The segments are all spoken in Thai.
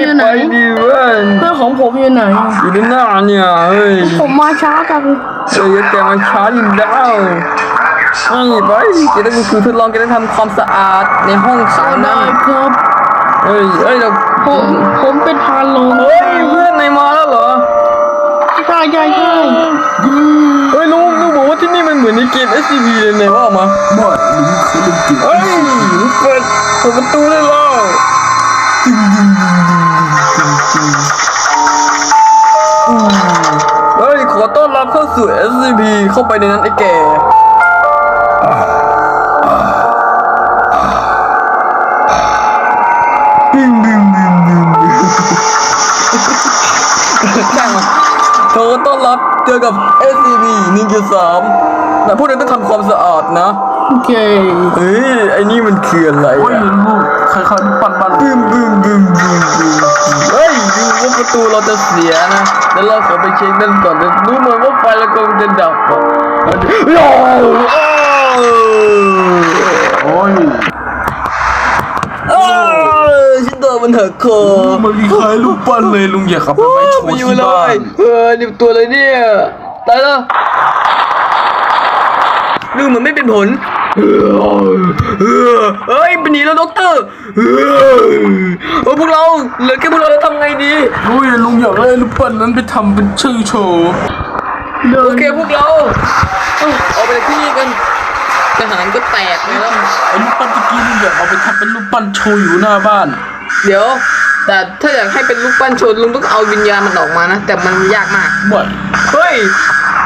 อยู่ไหน ไปดิเว้ยเพื่อนของผมอยู่ไหน อยู่ในหน้าเนี่ยเฮ้ยผมมาช้าจังเฮ้ยแกมาช้าอยู่แล้วนี่ไปแกต้องคือทดลองแกต้องทำความสะอาดในห้องขังได้นั่นครับ เฮ้ยเฮ้ยเราผมผมเป็นพานลงเฮ้ยเพื่อนนายมาแล้วเหรอ ใช่ใช่ใช่เฮ้ยลุงลุงบอกว่าที่นี่มันเหมือนในเกม SCP เลยเนี่ยว่าออกมาไม่ลุงเคยเล่นเกมเฮ้ยเปิดเปิดประตูได้แล้ว เฮ้ยขอต้อนรับเข้าสู่ SCP เข้าไปในนั้นไอ้แกดึงดึงดึงดึงดึงช่างมันขอต้อนรับเจอกับ SCP 1.3แต่พวกเราต้องทำความสะอาดนะ โอเคเฮ้ยไอ้นี่มันคืออะไรโอ้ยอะลูกใครๆลูกปั้นบ้านบึ้มบึ้มบึ้มบึ้มบึ้มเฮ้ยดูว่าประตูเราจะเสียนะแล้วเราขอไปเช็คนั่นก่อนนะดูเหมือนว่าไฟเรากำลังจะดับอะโอ้โอ้ยโอ้ฉันโดนมันหักคอมันคล้ายลูกปั้นเลยลุงอยาขับไปโอ้ไว้โชว์ไม่อยู่ที่บ้านเออนี่ตัวอะไรเนี่ยตายแล้วดูเหมือนไม่เป็นผล เออเออเฮ้ยเป็นหนีแล้วด็อกเตอร์เออเออพวกเราเหลือแค่พวกเราแล้วทำไงดีโอ้ยลุงอยากได้ลูกปั้นนั้นไปทำเป็นชื่อโชว์เดิโอนเคพวกเราเอาออกไปจากที่นี่กันทหารก็แตกไปแล้วไอ้ลูกปั้นตะกี้ลุงอยากเอาไปทำเป็นลูกปั้นโชว์อยู่หน้าบ้าน เดี๋ยว แต่ถ้าอยากให้เป็นลูกปั้นโชนลุงต้องเอาวิญญาณมันออกมานะ แต่มันยากมากบ่เฮ้ย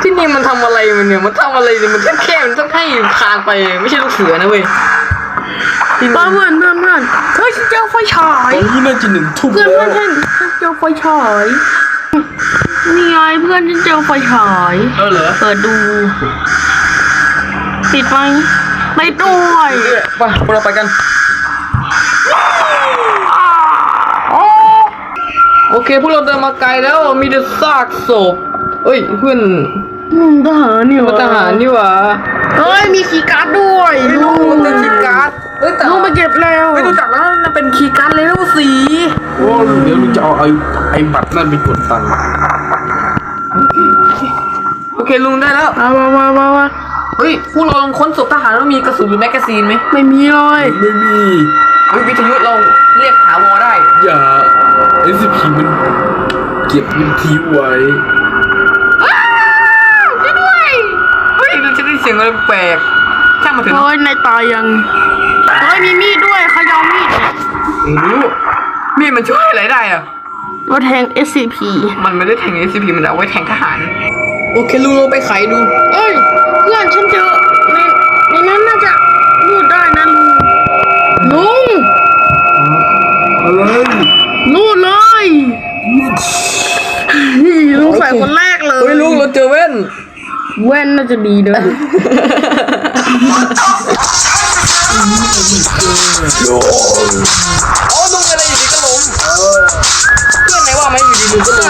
ที่นี่มันทำอะไรมันเนี่ยมันทำอะไรเนี่ยมันแค่แค่มันต้องให้คานไปไม่ใช่ลูกเสือนะเว้ยที่เพื่นี่อนเพื่อนเพื่อนเพื่อนเฮ้ยฉันเจอไฟฉายตอนนี้น่าจะหนึ่งทุ่มเพื่อนแล้เพื่อนวฉันฉันเจอไฟฉายนี่ไงเพื่อนฉันเจอไฟฉายเออเหรอเปิดดูติดไหมไม่ด้วยเนี่ยไปพวกเราไปกันอ๋อโอเคพวกเราเดินมาไกลแล้วมีแต่ซากศพเอ้ยเพื่อน อืมทหารนี่หมันว่าทหารนี่หว่าเฮ้ยมีคีย์การ์ดด้วยไม่รู้มันเป็นคีย์การ์ดเอ้ยแต่ลูกมาเก็บแล้วไม่รู้จักแล้วมันเป็นคีย์การ์ดเลเวลสี่โอ้เดี๋ยวลุงจะเอาไอ้ไอ้บัตรนั่นไปกดตังค์โอเคลุงได้แล้วมามามามามาเฮ้ยพวกเราลองค้นศพทหารว่ามีกระสุนหรือแมกกาซีนไหมไม่มีเลยไม่มีเฮ้ยวิทยุเราเรียกหาวอได้ อย่า SCP มันเก็บวิทยุไว้ ยงแปลกช่างมาเถอะเฮ้ยนายตายยังเฮ้ยมีมีดด้วยใครจะเอามีดไม่รู้มีดมันช่วยอะไรได้อะมาแทง SCP มันไม่ได้แทง SCP มันเอาไว้แทงทหาร โอเคลุงลงไปไขดู เอ้ยเพื่อนฉันเจอในในนั้นน่าจะพูดได้นะลุงอะไรลุงนู่เลยลุงใส่คนแรกเลยเฮ้ยลุงเราเจอแว่น แว่นน่าจะดีด้วยอ๋อลุงอะไรอยู่ดีก็ล้มเพื่อนไหนว่าไหมอยู่ดีลุงก็ล้ม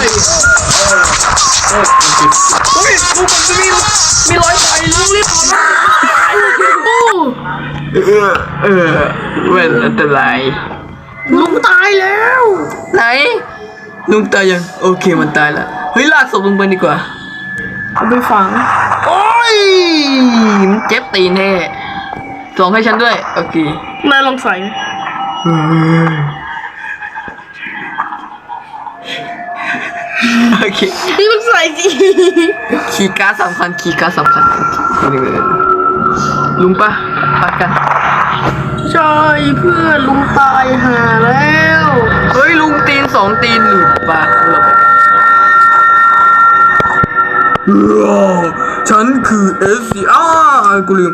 เฮ้ยลุงมันมีมีรอยไฟลุงรีบออกมาโอ้เออเออแว่นอันตรายลุงตายแล้ว ไหนลุงตายยังโอเคมันตายแล้วเฮ้ยลากศพลุงไปดีกว่า เอาไปฝัง โอ้ยมันเจ็บตีนแน่ส่งให้ฉันด้วย โอเคนายลองใส่โอเคนี่มันใส่สิคีย์การ์ดสำคัญคีย์การ์ดสำคัญลุงปะปะกันใช่เพื่อนลุงตายหาแล้ว เฮ้ยลุงตีนสองตีนหลุดปะเราไปกัน ฉันคือ SC อ้ากูลืม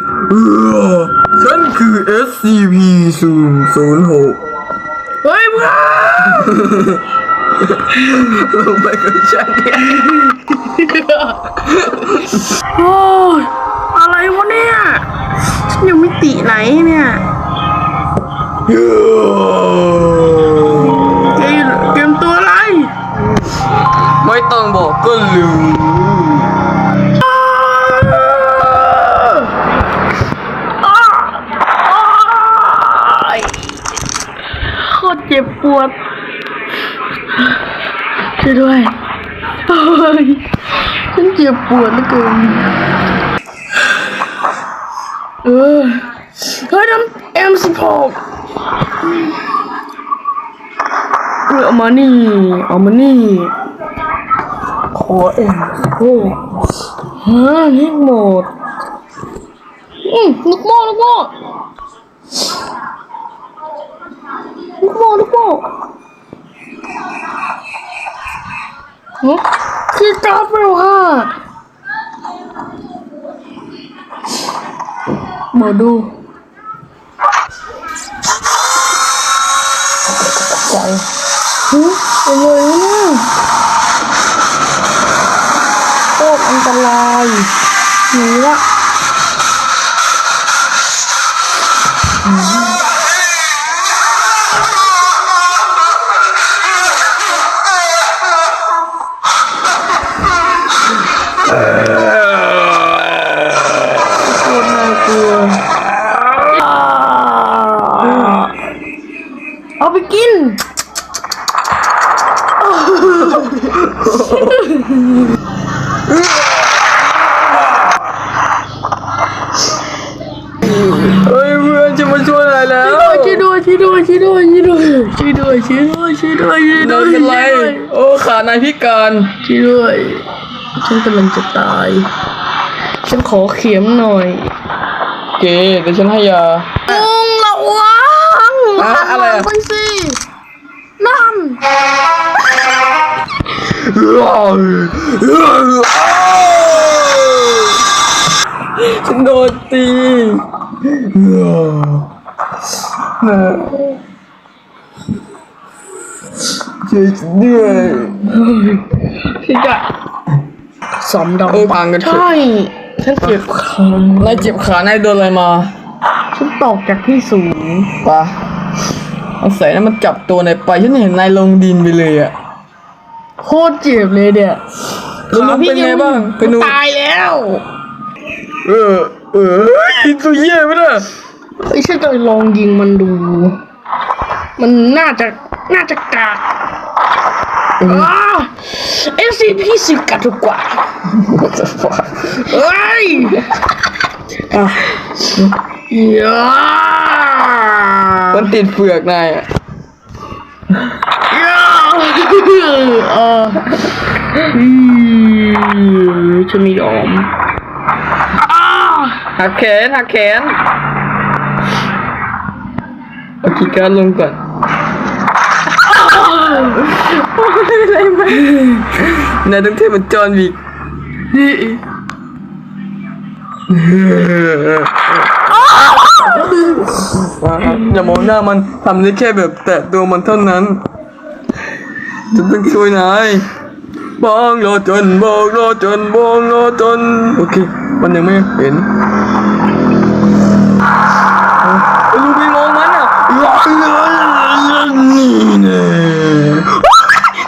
ฉันคือ SCP 0 0 6เฮ้ยเพื่อนลงไปกับฉันเนี่ยโอ้ยอะไรวะเนี่ยฉันยังไม่ติไหนเนี่ยเกมเกมตัวอะไร ไม่ต้องบอกก็รู้ ครเจ็บปวดช่วยด้วยเฮ้ยฉันเจ็บปวดเหลือเกินเออเฮ้ยน้ำเอ็มสิบหกเอามานี่เอามานี่ขอเอ็มสิบหกฮะนี่หมดอืมลูกโม่ลูกโม่ ลูกโม่ลูกโม่ฮะคีย์การ์ดไม่ว่ามาดูใจฮะเป็นไงวะเนี่ยโคตรอันตรายหนีละ กิน เฮ้ยเพื่อนจะมาช่วยอะไรแล้วช่วยด้วยช่วยด้วยช่วยด้วยช่วยด้วยช่วยด้วยช่วยด้วยช่วยด้วยช่วยนด้าวยเป็นไรช่วยด้วยโอ้ขานายพิการช่วยด้วยฉันกำลังจะตาย ฉันขอเข็มหน่อยเกเดี๋ยวฉันให้ยา ลุงระวังอะอะไรอะหันหลังไปสินั่น ฉันโดนตีช่วยฉันด้วยที่จะสอมดอกเออพังกันเถอะใช่ ฉันเจ็บขานายเจ็บขานายโดนอะไรมา ฉันตกจากที่สูงปะ เอาใส่นั้นมันจับตัวนายไปฉันเห็นนายลงดินไปเลยอะโคตรเจ็บเลยเนี่ยแล้วลุงเป็นไงบ้างเป็นหนูตายแล้ว เออเอออินตัวเยี่ยไหมล่ะไอ้ฉันจะลองยิงมันดู มันน่าจะน่าจะกากอ้าวเอสซีพีสิกัดถูกกว่าเฮ้ยอะยา มันติดเฟือกนายอะยาเอออืมฉันไม่ยอมอ้าหักแขนหักแขนเอาคีย์การ์ดลงก่อนอะไรไหมนายต้องเทพเป็นจอห์นวิกนี่ อย่ามองหน้ามันทำได้แค่แบบแตะตัวมันเท่านั้นจะต้องช่วยนายบองรอจนบองรอจนบองรอจนโอเค มันยังไม่เห็นลูกไปมองมันอะนี่แน่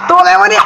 ตัวอะไรวะเนี่ย